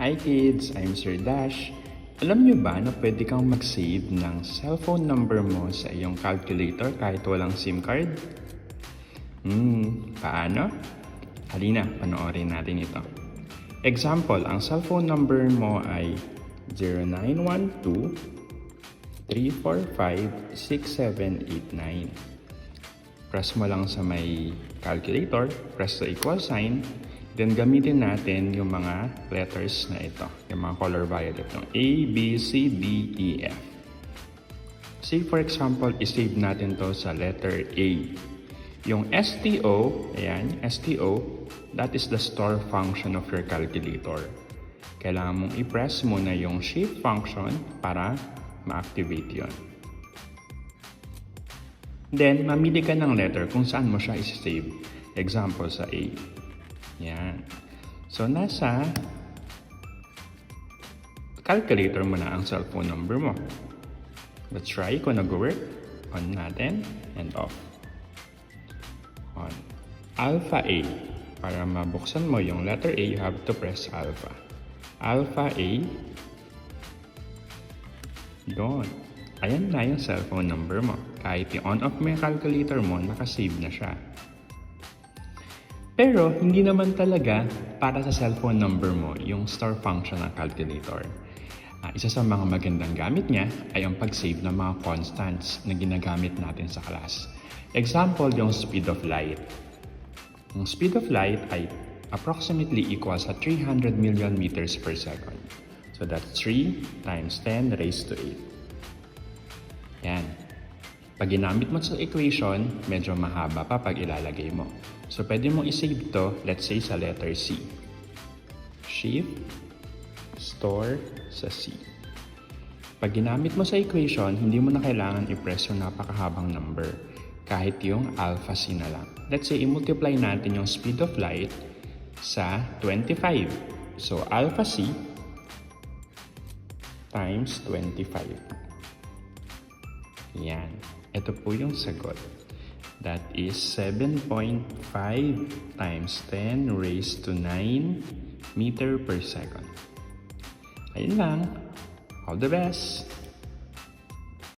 Hi kids, I'm Sir Dash. Alam niyo ba na pwede kang mag-save ng cellphone number mo sa iyong calculator kahit walang SIM card? Hmm, paano? Halina, panoorin natin ito. Example, ang cellphone number mo ay 0912 345 6789. Press mo lang sa may calculator, press the equal sign, then gamitin natin yung mga letters na ito, yung mga color violet ng A, B, C, D, E, F. Say for example, isave natin to sa letter A. Yung STO, ayan, STO, that is the store function of your calculator. Kailangan mong i-press muna yung shift function para ma-activate yon. Then, mamili ka ng letter kung saan mo siya isi-save. Example sa A. So, nasa calculator mo na ang cellphone number mo. Let's try kung nag-work. On natin and off. On. Alpha A. Para mabuksan mo yung letter A, you have to press alpha. Alpha A. Yun. Ayan na yung cellphone number mo. Kahit i-on off mo yung calculator mo, nakasave na siya. Pero, hindi naman talaga para sa cellphone number mo yung store function ng calculator. Ah, isa sa mga magandang gamit niya ay ang pag-save ng mga constants na ginagamit natin sa class. Example, yung speed of light. Yung speed of light ay approximately equal sa 300 million meters per second. So that's 3 times 10 raised to 8. Yan. Pag ginamit mo sa equation, medyo mahaba pa pag ilalagay mo. So, pwede mo isave to, let's say, sa letter C. Shift, store sa C. Pag ginamit mo sa equation, hindi mo na kailangan i-press yung napakahabang number. Kahit yung alpha C na lang. Let's say, i-multiply natin yung speed of light sa 25. So, alpha C times 25. Yan. Ito po yung sagot. That is 7.5 times 10 raised to 9 meter per second. Ayun lang. All the best!